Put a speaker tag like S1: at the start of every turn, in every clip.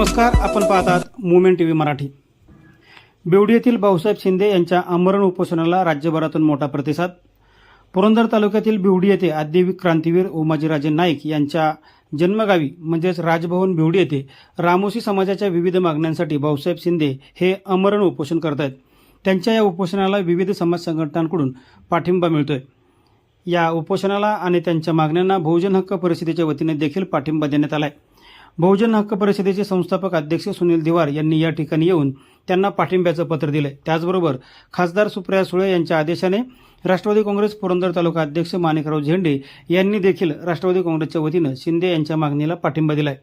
S1: नमस्कार आपण पाहतात movement T V Marathi. Bewadi येथील भाऊसाहेब शिंदे यांच्या आमरण उपोषणाला राज्यभरातून मोठा प्रतिसाद. पुरंदर तालुक्यातील बिवडी येथे आद्यवी क्रांतीवीर उमाजीराजे नाईक यांच्या जन्मगावी म्हणजेच राजभवन बिवडी येथे रामोशी समाजाच्या विविध मागण्यांसाठी भाऊसाहेब शिंदे हे आमरण उपोषण करत आहेत त्यांच्या या उपोषणाला विविध समाज संघटनांकडून पाठिंबा मिळतोय. या उपोषणाला आणि त्यांच्या मागण्यांना बहुजन हक्क परिषदेच्या वतीने देखील पाठिंबा देण्यात आलाय. बहुजन हक्क परिषदेचे संस्थापक अध्यक्ष सुनील दिवार यांनी या ठिकाणी येऊन त्यांना पाठिंब्याचं पत्र दिलं. त्याचबरोबर खासदार सुप्रिया सुळे यांच्या आदेशाने राष्ट्रवादी काँग्रेस पुरंदर तालुका अध्यक्ष माणिकराव झेंडे यांनी देखील राष्ट्रवादी काँग्रेसच्या वतीनं शिंदे यांच्या मागणीला पाठिंबा दिलाय.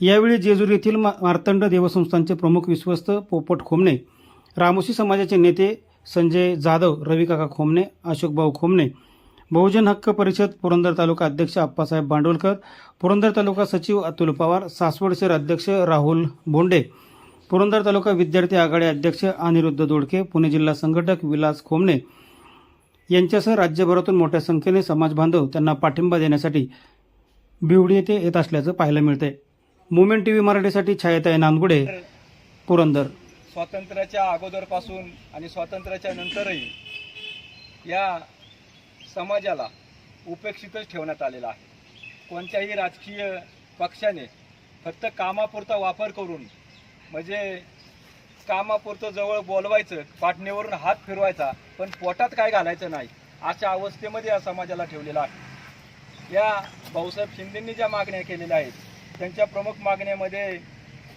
S1: यावेळी जेजूर येथील मार्तंड देवसंस्थांचे प्रमुख विश्वस्त पोपट खोमणे रामोशी समाजाचे नेते संजय जाधव रविकाका खोमणे अशोकभाऊ खोमणे बहुजन हक्क परिषद पुरंदर तालुका अध्यक्ष अप्पासाहेब बांडोलकर पुरंदर तालुका सचिव अतुल पवार सासवड शहर अध्यक्ष राहुल बोंडे पुरंदर तालुका विद्यार्थी आघाडी अध्यक्ष अनिरुद्ध दोडके पुणे जिल्हा संघटक विलास खोमणे यांच्यासह राज्यभरातून मोठ्या संख्येने समाज बांधव त्यांना पाठिंबा देण्यासाठी बिवडी येथे येत असल्याचं पाहायला मिळते मुवमेंट टीव्ही मराठीसाठी छायाताई नांदगुडे पुरंदर.
S2: स्वातंत्र्याच्या अगोदरपासून आणि स्वातंत्र्याच्या नंतरही या समाजाला उपेक्षितच ठेवण्यात आलेला आहे. कोणत्याही राजकीय पक्षाने फक्त कामापुरता वापर करून म्हणजे कामापुरतं जवळ बोलवायचं पाटणीवरून हात फिरवायचा पण पोटात काय घालायचं नाही अशा अवस्थेमध्ये या समाजाला ठेवलेला आहे. या भाऊसाहेब शिंदेंनी ज्या मागण्या केलेल्या आहेत त्यांच्या प्रमुख मागण्यामध्ये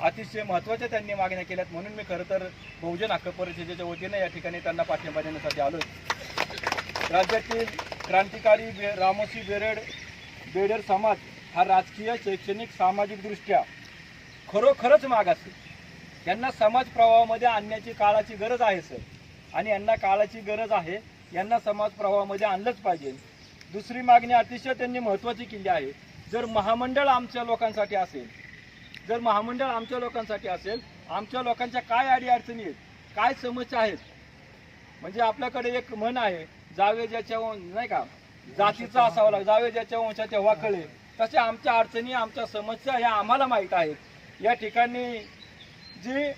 S2: अतिशय महत्त्वाच्या त्यांनी मागण्या केल्यात म्हणून मी खरं तर बहुजन हक्क परिषदेच्या वतीनं या ठिकाणी त्यांना पाठिंबा देण्यासाठी आलो राज्यातील क्रांतिकारी बे रामोशी बेरड बेडर समाज हा राजकीय शैक्षणिक सामाजिकदृष्ट्या खरोखरच मागास यांना समाज प्रवाहामध्ये आणण्याची काळाची गरज आहे सर. आणि यांना काळाची गरज आहे यांना समाज प्रवाहामध्ये आणलंच पाहिजे. दुसरी मागणी अतिशय त्यांनी महत्त्वाची केली आहे. जर महामंडळ आमच्या लोकांसाठी असेल जर महामंडळ आमच्या लोकांसाठी असेल आमच्या लोकांच्या काय अडीअडचणी आहेत काय समस्या आहेत म्हणजे आपल्याकडे एक म्हण आहे जावे ज्याच्या नाही का? जातीचा असावा लागेल. जावे ज्याच्या वंशा तेव्हा कळे तसे आमच्या अडचणी आमच्या समस्या ह्या आम्हाला माहीत आहेत. या ठिकाणी जी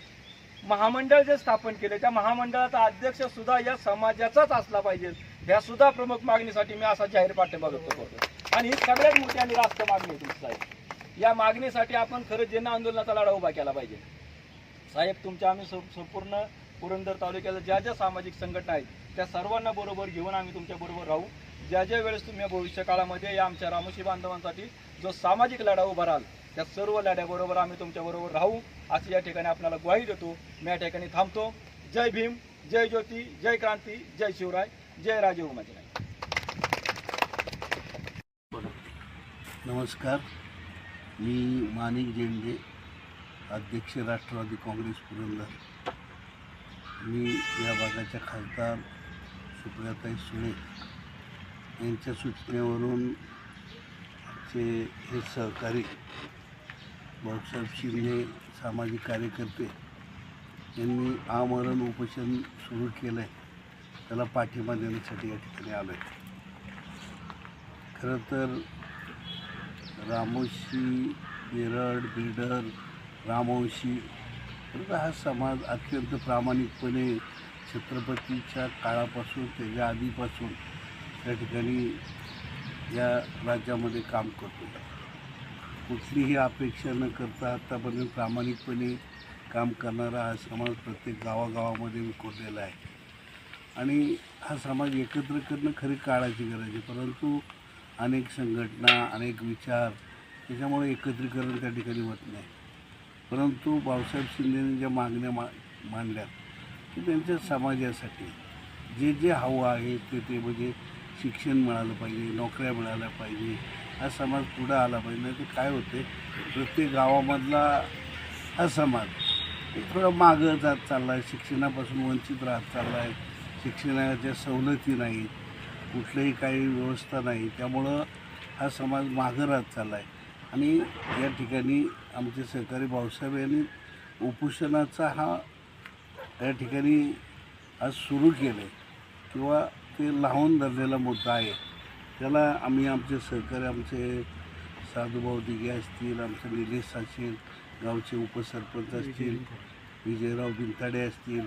S2: महामंडळ जे स्थापन केले त्या महामंडळाचा अध्यक्ष सुद्धा या समाजाचाच असला पाहिजे. ह्या सुद्धा प्रमुख मागणीसाठी मी असा जाहीर पाठिंबा व्यक्त करतो. आणि ही सगळ्यात मोठी आणि रास्त मागणी आहे तुमची साहेब. या मागणीसाठी आपण खरं जन आंदोलनाचा लढा उभा केला पाहिजे. साहेब तुमच्या आम्ही संपूर्ण पुरंदर तालुक्याला ज्या ज्या सामाजिक संघटना आहेत त्या सर्वांना बरोबर घेऊन आम्ही तुमच्या बरोबर राहू. ज्या ज्या वेळेस तुम्ही भविष्य काळामध्ये या आमच्या रामोशी बांधवांसाठी जो सामाजिक लढा उभा राहाल त्या सर्व लढ्याबरोबर आम्ही तुमच्या बरोबर राहू. असं या ठिकाणी आपल्याला ग्वाही देतो. मी या ठिकाणी थांबतो. जय भीम जय ज्योती जय क्रांती जय शिवराय जय राजे उमाजी.
S3: नमस्कार. मी माणिक जेंडे अध्यक्ष राष्ट्रवादी काँग्रेस पुरंदर. मी या भागाच्या खासदार सुप्रियाताई सुळे यांच्या सूचनेवरून चे हे सहकारी भाऊसाहेब शिंदे सामाजिक कार्यकर्ते यांनी आमरण उपोषण सुरू केलं आहे त्याला पाठिंबा देण्यासाठी या ठिकाणी आलो आहे खरं तर रामोशी बिरड बिल्डर रामवंशी हा समाज अत्यंत प्रामाणिकपणे छत्रपतीच्या काळापासून त्याच्या आधीपासून त्या ठिकाणी या राज्यामध्ये काम करतो. कुठलीही अपेक्षा न करता आत्तापर्यंत प्रामाणिकपणे काम करणारा हा समाज प्रत्येक गावागावामध्ये विखुरलेला आहे. आणि हा समाज एकत्र करणं खरी काळाची गरज आहे परंतु अनेक संघटना अनेक विचार त्याच्यामुळे एकत्रीकरण त्या ठिकाणी होत नाही. परंतु बाबासाहेब शिंदेने ज्या मागण्या मा मांडल्यात की त्यांच्या समाजासाठी जे जे हवं आहे ते ते म्हणजे शिक्षण मिळालं पाहिजे नोकऱ्या मिळाल्या पाहिजे हा समाज पुढं आला पाहिजे. नाही तर काय होते? प्रत्येक गावामधला हा समाज थोडं थोडा मागं जात चालला आहे शिक्षणापासून वंचित राहत चालला आहे शिक्षणाच्या सवलती नाहीत कुठलंही काही व्यवस्था नाही. त्यामुळं हा समाज मागं राहत चालला आहे आणि या ठिकाणी आमचे सहकारी भाऊसाहेब यांनी उपोषणाचा हा या ठिकाणी आज सुरू केलं आहे किंवा ते लावून धरलेला मुद्दा आहे. त्याला आम्ही आमचे सहकारी आमचे साधुभाऊ दिघे असतील आमचे निलेश असेल गावचे उपसरपंच असतील विजयराव बिनताडे असतील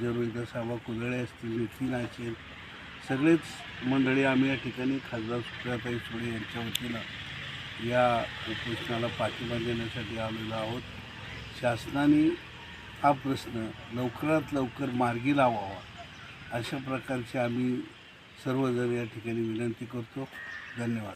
S3: जरोईदा साबा कुदळे असतील नितीन असेल सगळेच मंडळी आम्ही या ठिकाणी खासदार सुप्रियाताई सुळे यांच्या वतीनं या उपोषणाला पाठिंबा देण्यासाठी आलेलो आहोत. शासनाने हा प्रश्न लवकरात लवकर मार्गी लावावा. अशा प्रकारचे आम्ही सर्वजण या ठिकाणी विनंती करतो. धन्यवाद.